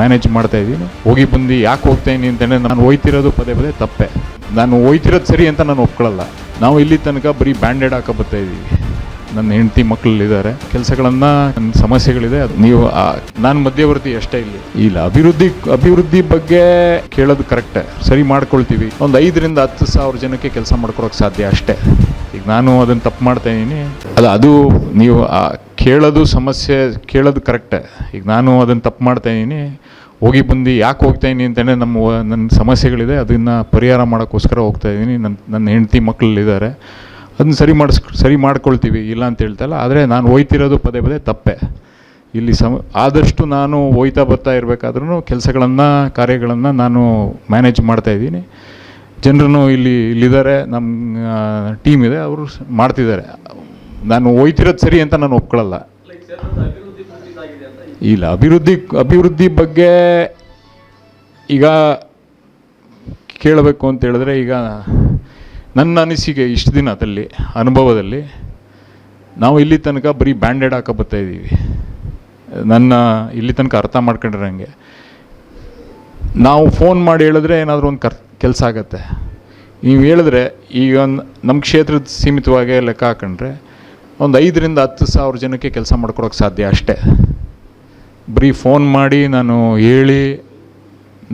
Manage ಮಾಡ್ತಾ ಇದ್ದೀನಿ. ಹೋಗಿ ಬಂದು ಯಾಕೆ ಹೋಗ್ತಾ ಇದ್ದೀನಿ ಅಂತಂದರೆ ನಾನು ಹೋಯ್ತಿರೋದು ಪದೇ ಪದೇ ತಪ್ಪೆ. ನಾನು ಹೋಯ್ತಿರೋದು ಸರಿ ಅಂತ ನಾನು ಒಪ್ಕೊಳ್ಳಲ್ಲ. ನಾವು ಇಲ್ಲಿ ತನಕ ಬರೀ ಬ್ಯಾಂಡೆಡ್ ಹಾಕೋ ಬರ್ತಾ ಇದ್ದೀವಿ. ನನ್ನ ಹೆಂಡತಿ ಮಕ್ಕಳಿದ್ದಾರೆ ಕೆಲಸಗಳನ್ನು, ನನ್ನ ಸಮಸ್ಯೆಗಳಿದೆ. ಅದು ನೀವು ನಾನು ಮಧ್ಯವರ್ತಿ ಅಷ್ಟೇ ಇಲ್ಲಿ ಇಲ್ಲ, ಅಭಿವೃದ್ಧಿ ಅಭಿವೃದ್ಧಿ ಬಗ್ಗೆ ಕೇಳೋದು ಕರೆಕ್ಟೇ. ಸರಿ ಮಾಡ್ಕೊಳ್ತೀವಿ. ಒಂದು ಐದರಿಂದ ಹತ್ತು ಸಾವಿರ ಜನಕ್ಕೆ ಕೆಲಸ ಮಾಡ್ಕೊಡೋಕೆ ಸಾಧ್ಯ ಅಷ್ಟೇ. ಈಗ ನಾನು ಅದನ್ನು ತಪ್ಪು ಮಾಡ್ತಾ ಇದ್ದೀನಿ. ಅಲ್ಲ, ಅದು ನೀವು ಕೇಳೋದು ಸಮಸ್ಯೆ, ಕೇಳೋದು ಕರೆಕ್ಟೇ. ಈಗ ನಾನು ಅದನ್ನು ತಪ್ಪು ಮಾಡ್ತಾ ಇದ್ದೀನಿ. ಹೋಗಿ ಬಂದು ಯಾಕೆ ಹೋಗ್ತಾ ಇದ್ದೀನಿ ಅಂತಲೇ ನಮ್ಮ, ನನ್ನ ಸಮಸ್ಯೆಗಳಿದೆ. ಅದನ್ನು ಪರಿಹಾರ ಮಾಡೋಕ್ಕೋಸ್ಕರ ಹೋಗ್ತಾ ಇದ್ದೀನಿ. ನನ್ನ ನನ್ನ ಹೆಂಡತಿ ಮಕ್ಕಳಿದ್ದಾರೆ. ಅದನ್ನ ಸರಿ ಮಾಡಿಸ್, ಸರಿ ಮಾಡ್ಕೊಳ್ತೀವಿ, ಇಲ್ಲ ಅಂತ ಹೇಳ್ತಲ್ಲ, ಆದರೆ ನಾನು ಹೋಯ್ತಿರೋದು ಪದೇ ಪದೇ ತಪ್ಪೆ. ಇಲ್ಲಿ ಸಮ, ಆದಷ್ಟು ನಾನು ಹೋಯ್ತಾ ಬರ್ತಾ ಇರಬೇಕಾದ್ರೂ ಕೆಲಸಗಳನ್ನು, ಕಾರ್ಯಗಳನ್ನು ನಾನು ಮ್ಯಾನೇಜ್ ಮಾಡ್ತಾ ಇದ್ದೀನಿ. ಜನರು ಇಲ್ಲಿ ಇಲ್ಲಿದ್ದಾರೆ ನಮ್ಮ ಟೀಮ್ ಇದೆ, ಅವರು ಮಾಡ್ತಿದ್ದಾರೆ. ನಾನು ಹೋಯ್ತಿರೋದು ಸರಿ ಅಂತ ನಾನು ಒಪ್ಕೊಳ್ಳಲ್ಲ ಇಲ್ಲ, ಅಭಿವೃದ್ಧಿ ಅಭಿವೃದ್ಧಿ ಬಗ್ಗೆ ಈಗ ಕೇಳಬೇಕು ಅಂತ ಹೇಳಿದ್ರೆ ಈಗ ನನ್ನ ಅನಿಸಿಕೆ ಇಷ್ಟು ದಿನದಲ್ಲಿ ಅನುಭವದಲ್ಲಿ, ನಾವು ಇಲ್ಲಿ ತನಕ ಬರೀ ಬ್ಯಾಂಡೆಡ್ ಹಾಕೋ ಬರ್ತಾ ಇದ್ದೀವಿ. ನನ್ನ ಇಲ್ಲಿ ತನಕ ಅರ್ಥ ಮಾಡ್ಕೊಂಡಿರಂಗೆ. ನಾವು ಫೋನ್ ಮಾಡಿ ಹೇಳಿದ್ರೆ ಏನಾದರೂ ಒಂದು ಕರ್ ಕೆಲಸ ಆಗತ್ತೆ. ನೀವು ಹೇಳಿದ್ರೆ ಈಗ ಒಂದು ನಮ್ಮ ಕ್ಷೇತ್ರದ ಸೀಮಿತವಾಗಿ ಲೆಕ್ಕ ಹಾಕೊಂಡ್ರೆ ಒಂದು ಐದರಿಂದ ಹತ್ತು ಸಾವಿರ ಜನಕ್ಕೆ ಕೆಲಸ ಮಾಡ್ಕೊಡೋಕೆ ಸಾಧ್ಯ ಅಷ್ಟೇ. ಬರೀ ಫೋನ್ ಮಾಡಿ ನಾನು ಹೇಳಿ,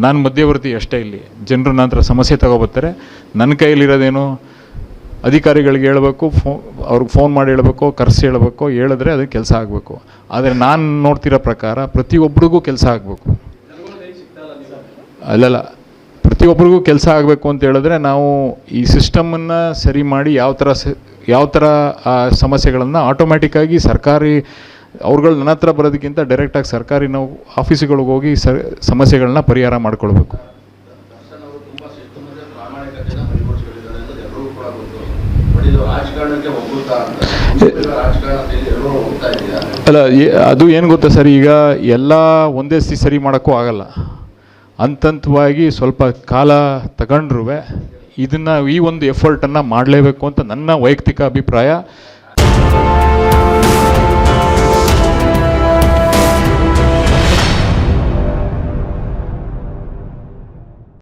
ನಾನು ಮಧ್ಯವರ್ತಿ ಅಷ್ಟೇ ಇಲ್ಲಿ. ಜನರು ನಂತರ ಸಮಸ್ಯೆ ತಗೊಬರ್ತಾರೆ. ನನ್ನ ಕೈಯಲ್ಲಿರೋದೇನು ಅಧಿಕಾರಿಗಳಿಗೆ ಹೇಳಬೇಕು, ಫೋ, ಅವ್ರಿಗೆ ಫೋನ್ ಮಾಡಿ ಹೇಳಬೇಕು, ಕರೆಸಿ ಹೇಳಬೇಕು, ಹೇಳಿದ್ರೆ ಅದಕ್ಕೆ ಕೆಲಸ ಆಗಬೇಕು. ಆದರೆ ನಾನು ನೋಡ್ತಿರೋ ಪ್ರಕಾರ ಪ್ರತಿಯೊಬ್ಬರಿಗೂ ಕೆಲಸ ಆಗಬೇಕು. ಅಲ್ಲಲ್ಲ ಪ್ರತಿಯೊಬ್ಬರಿಗೂ ಕೆಲಸ ಆಗಬೇಕು ಅಂತ ಹೇಳಿದ್ರೆ ನಾವು ಈ ಸಿಸ್ಟಮನ್ನು ಸರಿ ಮಾಡಿ ಯಾವ ಥರ ಯಾವ ಥರ ಆ, ಸಮಸ್ಯೆಗಳನ್ನು ಆಟೋಮ್ಯಾಟಿಕ್ಕಾಗಿ ಸರ್ಕಾರಿ ಅವ್ರುಗಳು ನನ್ನ ಹತ್ರ ಬರೋದಕ್ಕಿಂತ ಡೈರೆಕ್ಟಾಗಿ ಸರ್ಕಾರಿ ನಾವು ಆಫೀಸುಗಳಿಗೆ ಹೋಗಿ ಸ, ಸಮಸ್ಯೆಗಳನ್ನ ಪರಿಹಾರ ಮಾಡಿಕೊಳ್ಬೇಕು. ಅಲ್ಲ ಅದು ಏನು ಗೊತ್ತಾ ಸರ್? ಈಗ ಎಲ್ಲ ಒಂದೇ ಸರಿ ಮಾಡೋಕ್ಕೂ ಆಗಲ್ಲ. ಹಂತಂತವಾಗಿ ಸ್ವಲ್ಪ ಕಾಲ ತಗೊಂಡ್ರೂ ಇದನ್ನು ಈ ಒಂದು ಎಫರ್ಟನ್ನು ಮಾಡಲೇಬೇಕು ಅಂತ ನನ್ನ ವೈಯಕ್ತಿಕ ಅಭಿಪ್ರಾಯ.